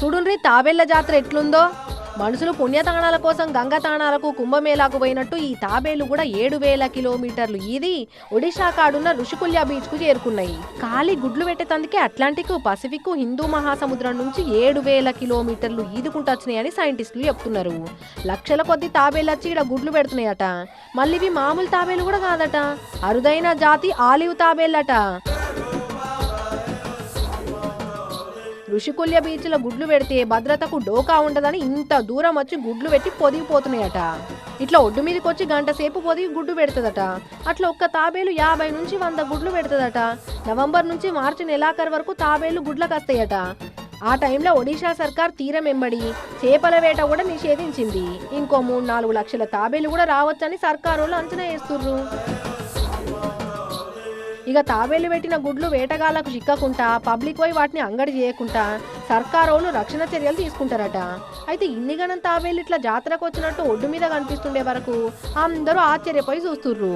చూడుండ్రి తాబేళ్ళ జాతర ఎట్లుందో? మనుషులు పుణ్యతాణాల కోసం గంగా తాణాలకు కుంభమేళాకు పోయినట్టు ఈ తాబేలు కూడా ఏడు వేల కిలోమీటర్లు. ఇది ఒడిశా కాడున్న ఋషికుల్య బీచ్కు చేరుకున్నాయి. ఖాళీ గుడ్లు పెట్టేతందుకే అట్లాంటిక్ పసిఫిక్ హిందూ మహాసముద్రం నుంచి ఏడు వేల కిలోమీటర్లు ఈదుకుంటూ వచ్చినాయని సైంటిస్టులు చెప్తున్నారు. లక్షల కొద్ది తాబేళ్ళు వచ్చి ఇక్కడ గుడ్లు పెడుతున్నాయట. మళ్ళీ ఇవి మామూలు తాబేలు కూడా కాదట. అరుదైన జాతి ఆలివ్ తాబేళ్ళట ఋషికుల్య బీచ్లో గుడ్లు పెడితే భద్రతకు డోకా ఉండదని ఇంత దూరం వచ్చి గుడ్లు పెట్టి పొదిగిపోతున్నాయట. ఇట్లా ఒడ్డు మీదకి వచ్చి గంట సేపు పొదిగి గుడ్డు పెడుతుందట. అట్లా ఒక్క తాబేలు యాభై నుంచి వంద గుడ్లు పెడుతుందట. నవంబర్ నుంచి మార్చి నెలాఖరు వరకు తాబేలు గుడ్లకు వస్తాయట. ఆ టైంలో ఒడిషా సర్కార్ తీరం వెంబడి చేపల వేట కూడా నిషేధించింది. ఇంకో మూడు నాలుగు లక్షల తాబేలు కూడా రావచ్చని సర్కారు అంచనా వేస్తుర్రు. ఇక తాబేలు పెట్టిన గుడ్లు వేటగాళ్ళకు చిక్కకుండా పబ్లిక్ పోయి వాటిని అంగడి చేయకుండా సర్కారోళ్ళు రక్షణ చర్యలు తీసుకుంటారట. అయితే ఇన్ని గణం తాబేలు ఇట్లా జాతరకు వచ్చినట్టు ఒడ్డు మీద కనిపిస్తుండే వరకు అందరూ ఆశ్చర్యపోయి చూస్తుర్రు.